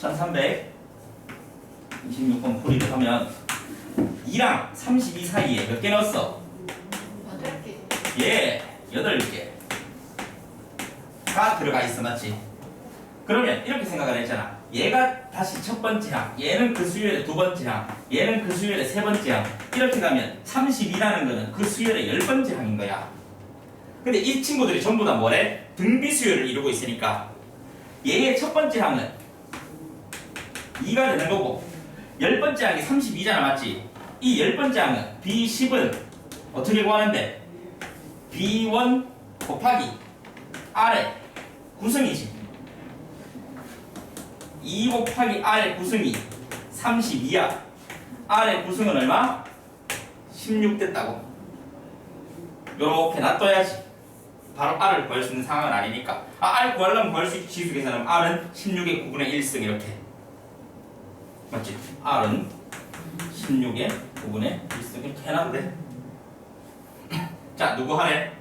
1326번 풀이를 하면 2랑 32 사이에 몇 개 넣었어? 여덟 개. 예, 8개. 가 들어가 있어, 맞지? 그러면 이렇게 생각을 했잖아. 얘가 다시 첫 번째 항, 얘는 그 수열의 두 번째 항, 얘는 그 수열의 세 번째 항. 이렇게 가면 32라는 거는 그 수열의 열 번째 항인 거야. 근데 이 친구들이 전부 다 뭐래? 등비 수열을 이루고 있으니까 얘의 첫 번째 항은 2가 되는 거고 열 번째 항이 32잖아, 맞지? 이 열 번째 항은 B10은 어떻게 구하는데? B1 곱하기 R의 구성이지. 2 곱하기 R의 구성이 32야. R의 구성은 얼마? 16 됐다고. 요렇게 놔둬야지. 바로 R을 구할 수 있는 상황은 아니니까. 아, R 구하려면 구할 수 있지. 지수 계산하면 R은 16의 9분의 1승 이렇게. 맞지? R은 16의 9분의 1승 이렇게 해놔도 돼. 자, 누구 하래?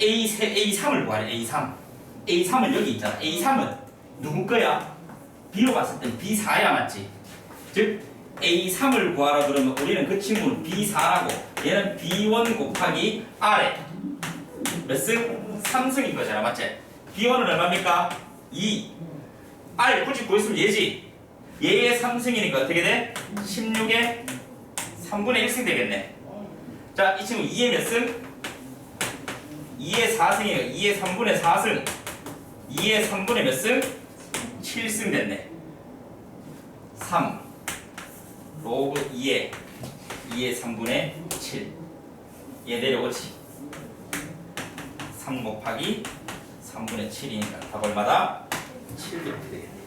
A 세 A3을 구하래. A3. A3은 여기 있잖아. A3은 누구 거야? B로 봤을 땐 B4야 맞지? 즉 A3을 구하라 그러면 우리는 그 친구는 B4라고 얘는 B1 곱하기 R에 몇 승? 3승인 거잖아 맞지? B1은 얼마입니까? 2 R 굳이 구했으면 얘지 얘의 3승이니까 어떻게 돼? 16에 3분의 1승 되겠네 자, 이 친구 2의 몇 승? 2의 4승이에요. 2의 3분의 4승. 2의 3분의 몇 승? 7승 됐네. 3. 로그 2의 2의 3분의 7. 얘 내려오지. 3 곱하기 3분의 7이니까 답 얼마다? 7 이렇게 되겠네.